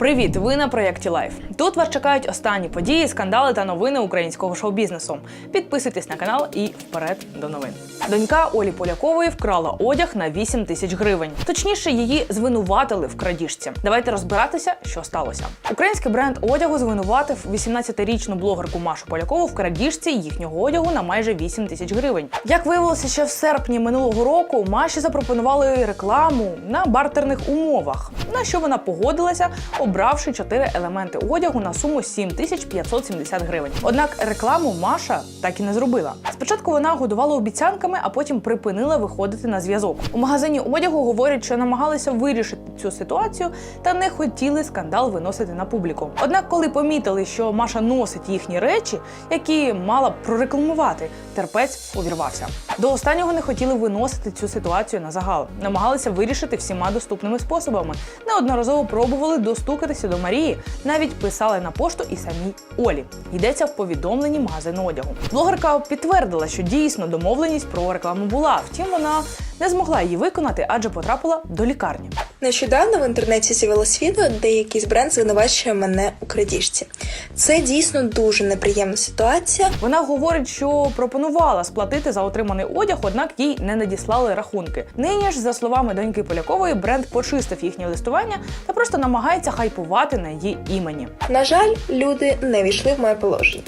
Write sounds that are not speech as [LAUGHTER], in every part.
Привіт! Ви на проєкті Лайф. Тут вас чекають останні події, скандали та новини українського шоу-бізнесу. Підписуйтесь на канал і вперед до новин. Донька Олі Полякової вкрала одяг на 8 тисяч гривень. Точніше, її звинуватили в крадіжці. Давайте розбиратися, що сталося. Український бренд одягу звинуватив 18-річну блогерку Машу Полякову в крадіжці їхнього одягу на майже 8 тисяч гривень. Як виявилося, ще в серпні минулого року Маші запропонували рекламу на бартерних умовах, на що вона погодилася, обравши чотири елементи одягу на суму 7570 гривень. Однак рекламу Маша так і не зробила. Спочатку вона годувала обіцянками, а потім припинила виходити на зв'язок. У магазині одягу говорять, що намагалися вирішити цю ситуацію та не хотіли скандал виносити на публіку. Однак, коли помітили, що Маша носить їхні речі, які мала б прорекламувати, терпець увірвався. До останнього не хотіли виносити цю ситуацію на загал, намагалися вирішити всіма доступними способами. Неодноразово пробували достукатися до Марії, навіть писали на пошту і самій Олі. Йдеться в повідомленні магазину одягу. Блогерка підтвердила, що дійсно домовленість про рекламу була. Втім, вона не змогла її виконати, адже потрапила до лікарні. Нещодавно в інтернеті з'явилось відео, де якийсь бренд звинувачує мене у крадіжці. Це дійсно дуже неприємна ситуація. Вона говорить, що пропонувала сплатити за отриманий одяг, однак їй не надіслали рахунки. Нині ж, за словами доньки Полякової, бренд почистив їхнє листування та просто намагається хайпувати на її імені. На жаль, люди не війшли в моє положення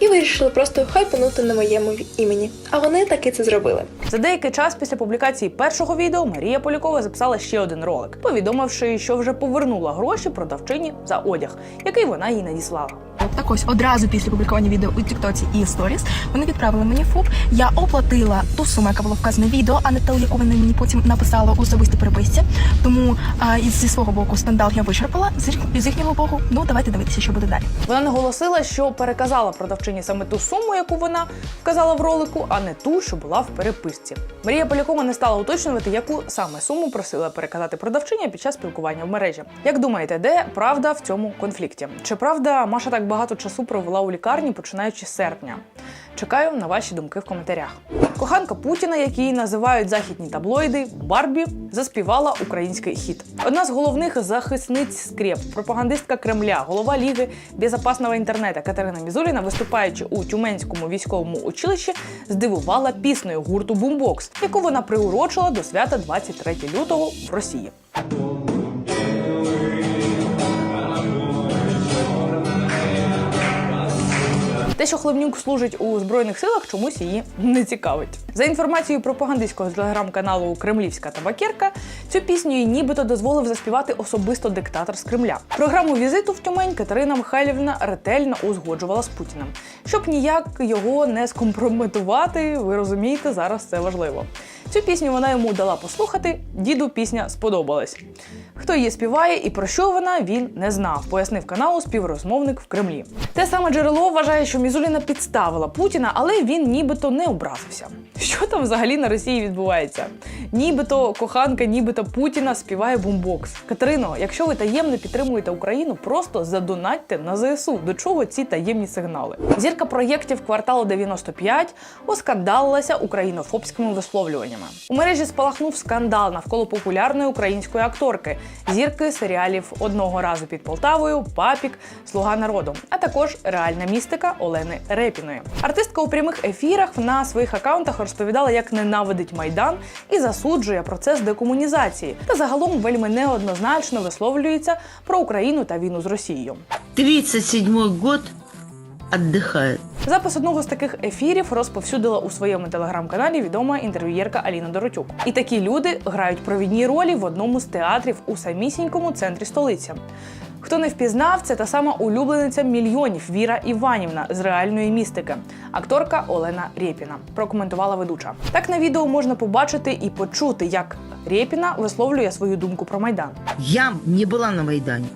і вирішили просто хайпанути на моєму імені. А вони таки це зробили. За деякий час після публікації першого відео Марія Полякова записала ще один ролик, повідомивши, що вже повернула гроші продавчині за одяг, який вона їй надіслала. Так ось одразу після публікування відео у Тіктоці і Сторіс вони відправили мені ФОП. Я оплатила ту суму, яка була вказана в відео, а не те, яку вони мені потім написали у особистій переписці. Тому а, зі свого боку скандал я вичерпала. З, з їхнього боку, ну давайте дивитися, що буде далі. Вона наголосила, що переказала продавчині саме ту суму, яку вона вказала в ролику, а не ту, що була в переписці. Марія Полякова не стала уточнювати, яку саме суму просила переказати продавчиня під час спілкування в мережі. Як думаєте, де правда в цьому конфлікті? Чи правда Маша так багато часу провела у лікарні, починаючи з серпня? Чекаю на ваші думки в коментарях. Коханка Путіна, який її називають західні таблоїди, Барбі заспівала український хіт. Одна з головних захисниць скреп, пропагандистка Кремля, голова ліги безопасного інтернету Катерина Мізуліна, виступаючи у Тюменському військовому училищі, здивувала піснею гурту Бумбокс, яку вона приурочила до свята 23 лютого в Росії. Що Хлебнюк служить у збройних силах, чомусь її не цікавить. За інформацією пропагандистського телеграм-каналу Кремлівська табакерка, цю пісню нібито дозволив заспівати особисто диктатор з Кремля. Програму візиту в Тюмень Катерина Михайлівна ретельно узгоджувала з Путіним. Щоб ніяк його не скомпрометувати, ви розумієте, зараз це важливо. Цю пісню вона йому дала послухати. Діду пісня сподобалась. Хто її співає і про що вона, він не знав, пояснив каналу співрозмовник в Кремлі. Те саме джерело вважає, що Мізуліна підставила Путіна, але він нібито не образився. Що там взагалі на Росії відбувається? Нібито коханка, нібито Путіна співає бумбокс. Катерино, якщо ви таємно підтримуєте Україну, просто задонатьте на ЗСУ. До чого ці таємні сигнали? Зірка проєктів кварталу 95 оскандалилася українофобськими висловлюваннями. У мережі спалахнув скандал навколо популярної української акторки, зірки серіалів одного разу під Полтавою, Папік, Слуга народу, а також реальна містика Олени Репіної. Артистка у прямих ефірах на своїх акаунтах розповідала, як ненавидить майдан і засуджує процес декомунізації, та загалом вельми неоднозначно висловлюється про Україну та війну з Росією. 37 год отдыхает. Запис одного з таких ефірів розповсюдила у своєму телеграм-каналі відома інтерв'юєрка Аліна Доротюк. І такі люди грають провідні ролі в одному з театрів у самісінькому центрі столиці. Хто не впізнав, це та сама улюблениця мільйонів Віра Іванівна з реальної містики, акторка Олена Рєпіна. Прокоментувала ведуча. Так на відео можна побачити і почути, як Рєпіна висловлює свою думку про майдан. Я не была на Майдане.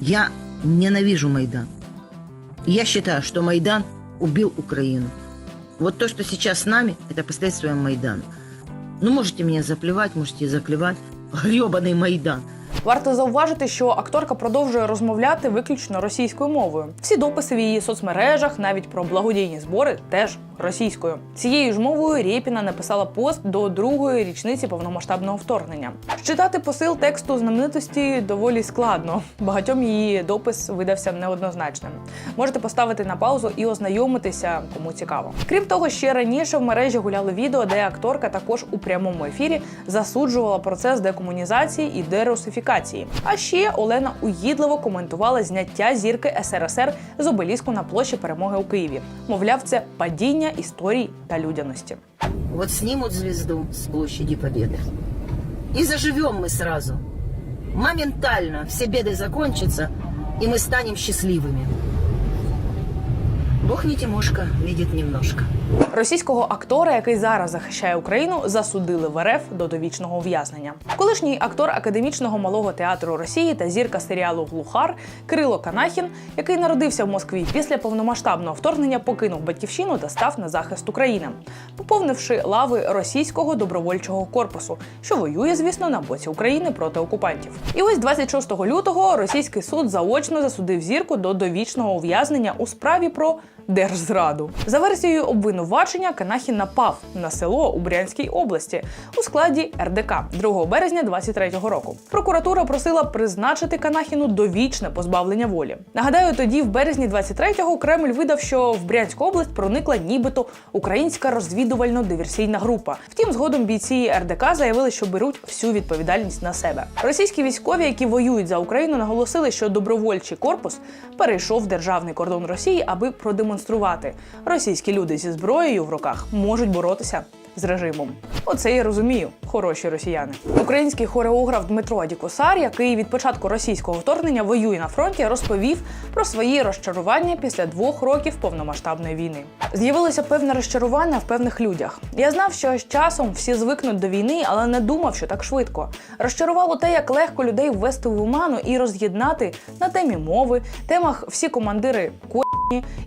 Я ненавижу Майдан. Я считаю, что Майдан убил Украину. Вот то, что сейчас с нами, это последствия Майдана. Ну, можете меня заплевать, можете заклевать. [LAUGHS] Гребаный Майдан. Варто зауважити, що акторка продовжує розмовляти виключно російською мовою. Всі дописи в її соцмережах, навіть про благодійні збори, теж російською. Цією ж мовою Рєпіна написала пост до другої річниці повномасштабного вторгнення. Читати посил тексту знаменитості доволі складно. Багатьом її допис видався неоднозначним. Можете поставити на паузу і ознайомитися, кому цікаво. Крім того, ще раніше в мережі гуляли відео, де акторка також у прямому ефірі засуджувала процес декомунізації і дерусифікації А ще Олена уїдливо коментувала зняття зірки СРСР з обеліску на площі перемоги у Києві. Мовляв, це падіння історій та людяності. Вот снимут звезду с площади Победы. И заживем мы сразу. Моментально все беды закончатся, и мы станем счастливыми. Бог не Тимошка, видит немножко. Російського актора, який зараз захищає Україну, засудили в РФ до довічного ув'язнення. Колишній актор академічного малого театру Росії та зірка серіалу Глухар Кирило Канахін, який народився в Москві після повномасштабного вторгнення, покинув батьківщину та став на захист України, поповнивши лави російського добровольчого корпусу, що воює, звісно, на боці України проти окупантів. І ось 26 лютого російський суд заочно засудив зірку до довічного ув'язнення у справі про держзраду. За версією обвинувачення Канахін напав на село у Брянській області у складі РДК 2 березня 23-го року. Прокуратура просила призначити Канахіну довічне позбавлення волі. Нагадаю, тоді в березні 23-го Кремль видав, що в Брянську область проникла нібито українська розвідувально-диверсійна група. Втім, згодом бійці РДК заявили, що беруть всю відповідальність на себе. Російські військові, які воюють за Україну, наголосили, що добровольчий корпус перейшов державний кордон Росії, аби продемонструвати. Російські люди зі зброєю в руках можуть боротися з режимом. Оце я розумію, хороші росіяни. Український хореограф Дмитро Дікосар, який від початку російського вторгнення воює на фронті, розповів про свої розчарування після двох років повномасштабної війни. З'явилося певне розчарування в певних людях. Я знав, що з часом всі звикнуть до війни, але не думав, що так швидко. Розчарувало те, як легко людей ввести в оману і роз'єднати на темі мови, темах всі командири ко.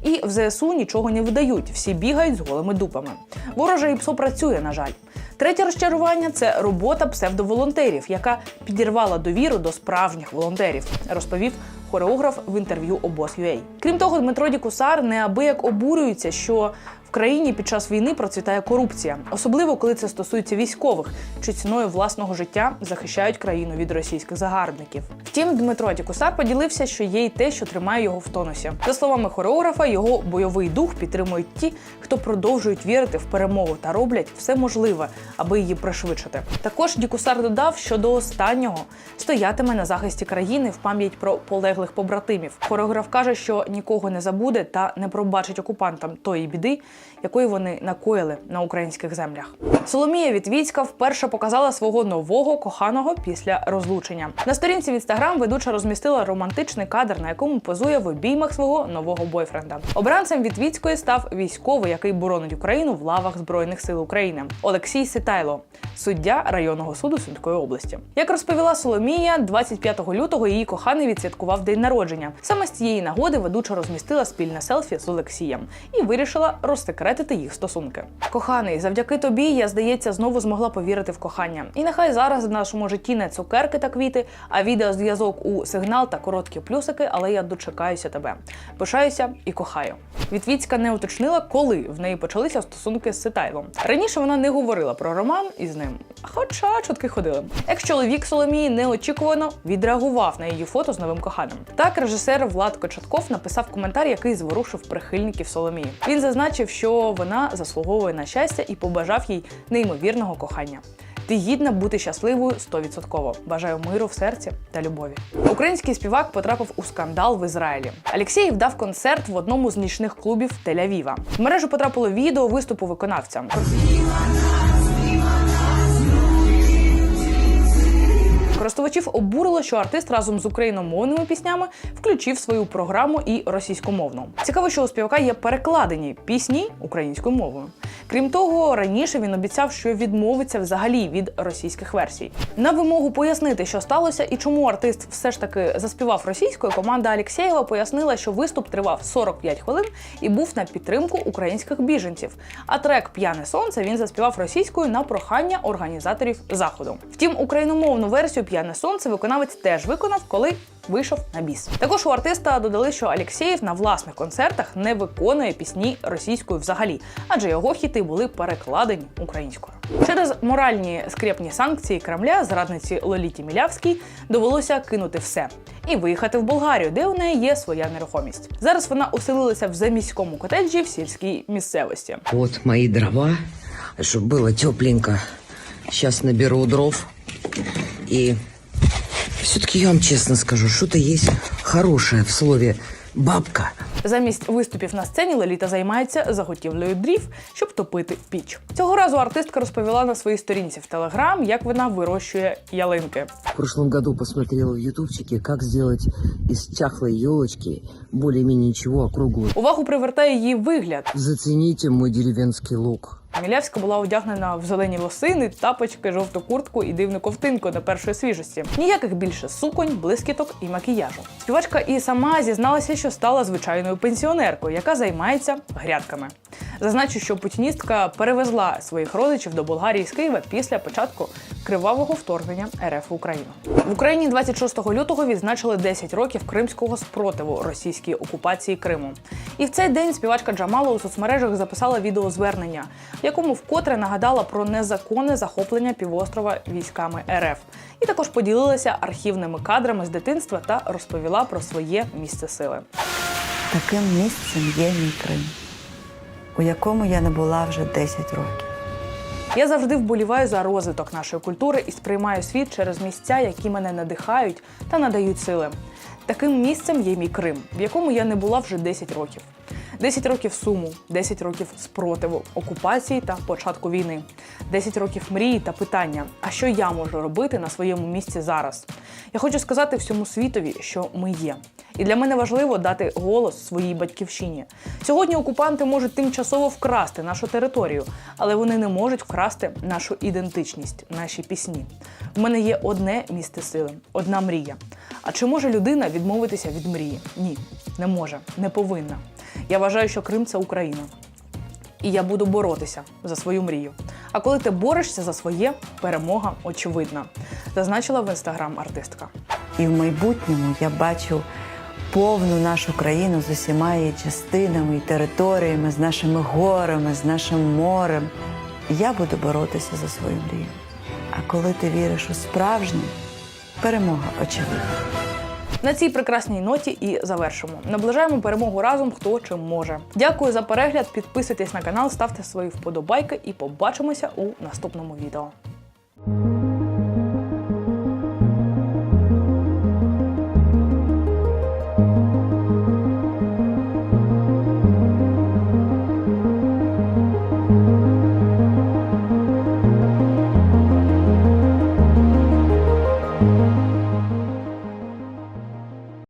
І в ЗСУ нічого не видають, всі бігають з голими дупами. Вороже і ПСО працює, на жаль. Третє розчарування це робота псевдоволонтерів, яка підірвала довіру до справжніх волонтерів, розповів хореограф в інтерв'ю обоз.ua. Крім того, Дмитро Дікусар неабияк обурюється, що в країні під час війни процвітає корупція, особливо коли це стосується військових, що ціною власного життя захищають країну від російських загарбників. Втім, Дмитро Дікусар поділився, що є й те, що тримає його в тонусі. За словами хореографа, його бойовий дух підтримують ті, хто продовжують вірити в перемогу та роблять все можливе, аби її пришвидшити. Також Дікусар додав, що до останнього стоятиме на захисті країни в пам'ять про полеглих побратимів. Хореограф каже, що нікого не забуде та не пробачить окупантам тої біди, якої вони накоїли на українських землях. Соломія Вітвіцька вперше показала свого нового коханого після розлучення. На сторінці в інстаграм ведуча розмістила романтичний кадр, на якому позує в обіймах свого нового бойфренда. Обранцем Вітвіцької став військовий, який боронить Україну в лавах збройних сил України. Олексій Ситайло, суддя районного суду Сумської області. Як розповіла Соломія, 25 лютого її коханий відсвяткував день народження. Саме з цієї нагоди ведуча розмістила спільне селфі з Олексієм і вирішила розсекретити їх стосунки. Коханий, завдяки тобі, я здається, знову змогла повірити в кохання. І нехай зараз в нашому житті не цукерки та квіти, а відеозв'язок у сигнал та короткі плюсики, але я дочекаюся тебе. Пишаюся і кохаю. Вітвіцька не уточнила, коли в неї почалися стосунки з Ситайлом. Раніше вона не говорила про роман із ним, хоча чутки ходили. Екс-чоловік Соломії неочікувано відреагував на її фото з новим коханим. Так, режисер Влад Кочатков написав коментар, який зворушив прихильників Соломії. Він зазначив, що вона заслуговує на щастя і побажав їй неймовірного кохання. Ти гідна бути щасливою 100%. Бажаю миру в серці та любові. Український співак потрапив у скандал в Ізраїлі. Алєксєєв дав концерт в одному з нічних клубів Тель-Авіва. В мережу потрапило відео виступу виконавця. Користувачів обурило, що артист разом з україномовними піснями включив свою програму і російськомовну. Цікаво, що у співака є перекладені пісні українською мовою. Крім того, раніше він обіцяв, що відмовиться взагалі від російських версій. На вимогу пояснити, що сталося і чому артист все ж таки заспівав російською, команда Алєксєєва пояснила, що виступ тривав 45 хвилин і був на підтримку українських біженців. А трек П'яне сонце він заспівав російською на прохання організаторів заходу. Втім, україномовну версію П'яне сонце виконавець теж виконав, коли вийшов на біс. Також у артиста додали, що Алєксєєв на власних концертах не виконує пісні російською взагалі, адже його хіти були перекладені українською. Через моральні скрепні санкції Кремля зрадниці Лоліті Мілявській довелося кинути все і виїхати в Болгарію, де у неї є своя нерухомість. Зараз вона оселилася в заміському котеджі в сільській місцевості. Вот мои дрова, чтобы было тепленько. Сейчас наберу дров. И все-таки я вам честно скажу, что-то есть хорошее в слове «бабка». Замість виступів на сцені Лоліта займається заготівлею дрів, щоб топити піч. Цього разу артистка розповіла на своїй сторінці в Телеграм, як вона вирощує ялинки. В прошлом году посмотрела в ютубчике, как сделать из чахлой елочки более-менее ничего округлую. Увагу привертає її вигляд. Зацените мой деревенский лук. Мілявська була одягнена в зелені лосини, тапочки, жовту куртку і дивну ковтинку на першої свіжості. Ніяких більше суконь, блискіток і макіяжу. Співачка і сама зізналася, що стала звичайною пенсіонеркою, яка займається грядками. Зазначу, що путіністка перевезла своїх родичів до Болгарії з Києва після початку кривавого вторгнення РФ в Україну. В Україні 26 лютого відзначили 10 років кримського спротиву російській окупації Криму. І в цей день співачка Джамала у соцмережах записала відеозвернення, якому вкотре нагадала про незаконне захоплення півострова військами РФ. І також поділилася архівними кадрами з дитинства та розповіла про своє місце сили. Таким місцем є мій Крим, у якому я не була вже 10 років. Я завжди вболіваю за розвиток нашої культури і сприймаю світ через місця, які мене надихають та надають сили. Таким місцем є мій Крим, в якому я не була вже 10 років. 10 років суму, 10 років спротиву, окупації та початку війни, 10 років мрії та питання: а що я можу робити на своєму місці зараз? Я хочу сказати всьому світові, що ми є. І для мене важливо дати голос своїй батьківщині. Сьогодні окупанти можуть тимчасово вкрасти нашу територію, але вони не можуть вкрасти нашу ідентичність, наші пісні. В мене є одне місце сили, одна мрія. А чи може людина відмовитися від мрії? Ні, не може, не повинна. Я вважаю, що Крим це Україна. І я буду боротися за свою мрію. А коли ти борешся за своє, перемога очевидна, зазначила в інстаграм артистка. І в майбутньому я бачу повну нашу країну з усіма її частинами і територіями, з нашими горами, з нашим морем. Я буду боротися за свою мрію. А коли ти віриш у справжнє, перемога очевидна. На цій прекрасній ноті і завершимо. Наближаємо перемогу разом, хто чим може. Дякую за перегляд. Підписуйтесь на канал, ставте свої вподобайки і побачимося у наступному відео.